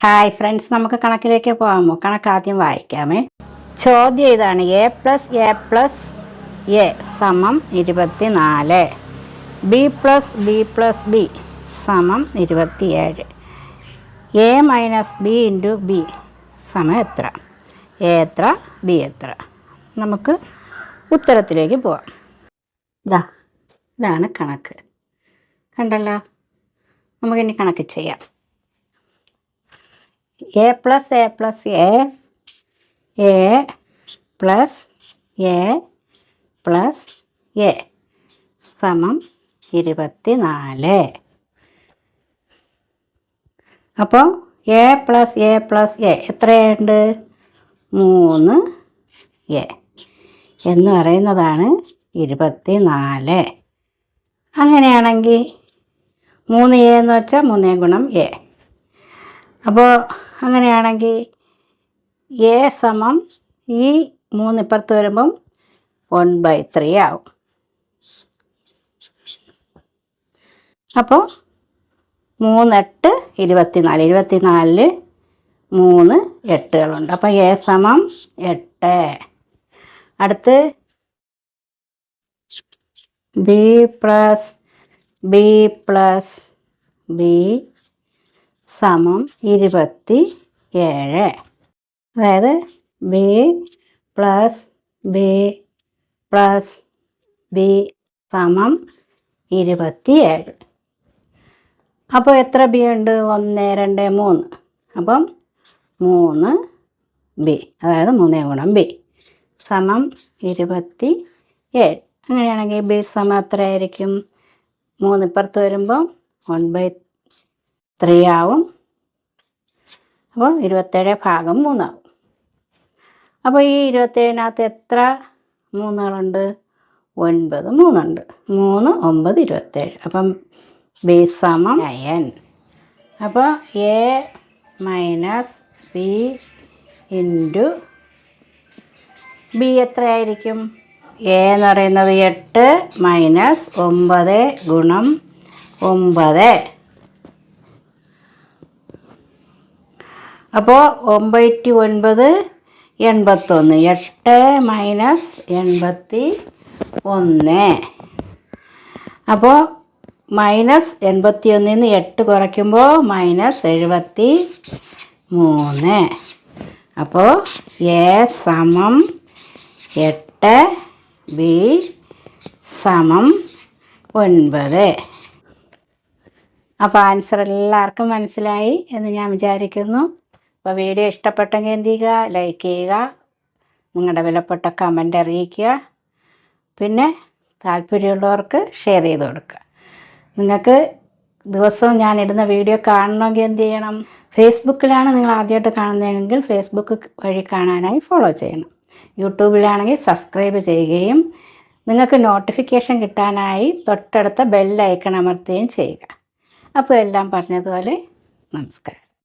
Hi friends നമുക്ക് കണക്കിലേക്ക് പോകാമോ? കണക്ക് ആദ്യം വായിക്കാമേ. ചോദ്യം ഇതാണ്. A plus A plus A സമം ഇരുപത്തി നാല് B plus B plus B സമം ഇരുപത്തിയേഴ്. A minus B into B സമം എത്ര? എ എത്ര? ബി എത്ര? നമുക്ക് ഉത്തരത്തിലേക്ക് പോവാം. ഇതാ ഇതാണ് കണക്ക്. കണ്ടല്ലോ? നമുക്കിനി കണക്ക് ചെയ്യാം. A plus A plus A A plus A plus A സമം ഇരുപത്തി നാല് അപ്പോൾ A plus A plus A എത്രയുണ്ട് മൂന്ന് എ എന്ന് പറയുന്നതാണ് ഇരുപത്തി നാല് അങ്ങനെയാണെങ്കിൽ മൂന്ന് എ എന്ന് വെച്ചാൽ മൂന്നേ ഗുണം എ അപ്പോൾ അങ്ങനെയാണെങ്കിൽ എ സമം ഈ മൂന്ന് ഇപ്പുറത്ത് വരുമ്പം വൺ ബൈ ത്രീ ആവും. അപ്പോൾ മൂന്നെട്ട് ഇരുപത്തിനാല്. ഇരുപത്തിനാലിൽ മൂന്ന് എട്ടുകളുണ്ട്. അപ്പോൾ എ സമം എട്ട്. അടുത്ത് B plus B plus B സമം ഇരുപത്തി ഏഴ്. അതായത് B plus B plus B സമം ഇരുപത്തി ഏഴ്. അപ്പോൾ എത്ര ബി ഉണ്ട്? ഒന്ന് രണ്ട് മൂന്ന്. അപ്പം മൂന്ന് ബി അതായത് മൂന്നേ ഗുണം ബി സമം ഇരുപത്തി ഏഴ്. അങ്ങനെയാണെങ്കിൽ ബി സമം എത്രയായിരിക്കും? മൂന്ന് ഇപ്പുറത്ത് വരുമ്പോൾ വൺ ബൈ ത്രീ ആവും അപ്പോൾ ഇരുപത്തേഴ് ഭാഗം മൂന്നാവും. അപ്പോൾ ഈ ഇരുപത്തേഴിനകത്ത് എത്ര മൂന്നുകളുണ്ട് ഒൻപത് മൂന്നുണ്ട്. മൂന്ന് ഒമ്പത് ഇരുപത്തേഴ്. അപ്പം ബി സമം നയൻ അപ്പോൾ A minus B into B എത്രയായിരിക്കും? എ എന്ന് പറയുന്നത് എട്ട് മൈനസ് ഒമ്പത് ഗുണം ഒമ്പത്. അപ്പോൾ ഒമ്പത്തി ഒൻപത് എൺപത്തൊന്ന്. എട്ട് മൈനസ് എൺപത്തി ഒന്ന് അപ്പോൾ മൈനസ് എൺപത്തി ഒന്നിൽ നിന്ന് എട്ട് കുറയ്ക്കുമ്പോൾ മൈനസ് എഴുപത്തി മൂന്ന് അപ്പോൾ എ സമം എട്ട് ബി സമം ഒൻപത്. അപ്പോൾ ആൻസർ എല്ലാവർക്കും മനസ്സിലായി എന്ന് ഞാൻ വിചാരിക്കുന്നു. അപ്പോൾ വീഡിയോ ഇഷ്ടപ്പെട്ടെങ്കിൽ എന്ത് ചെയ്യുക? ലൈക്ക് ചെയ്യുക. നിങ്ങളുടെ വിലപ്പെട്ട കമന്റ് അറിയിക്കുക. പിന്നെ താല്പര്യമുള്ളവർക്ക് ഷെയർ ചെയ്ത് കൊടുക്കുക. നിങ്ങൾക്ക് ദിവസവും ഞാൻ ഇടുന്ന വീഡിയോ കാണണമെങ്കിൽ എന്ത് ചെയ്യണം? ഫേസ്ബുക്കിലാണ് നിങ്ങൾ ആദ്യമായിട്ട് കാണുന്നതെങ്കിൽ ഫേസ്ബുക്ക് വഴി കാണാനായി ഫോളോ ചെയ്യണം. യൂട്യൂബിലാണെങ്കിൽ സബ്സ്ക്രൈബ് ചെയ്യുകയും നിങ്ങൾക്ക് നോട്ടിഫിക്കേഷൻ കിട്ടാനായി തൊട്ടടുത്ത ബെല്ലൈക്കൺ അമർത്തുകയും ചെയ്യുക. അപ്പോൾ എല്ലാം പറഞ്ഞതുപോലെ നമസ്കാരം.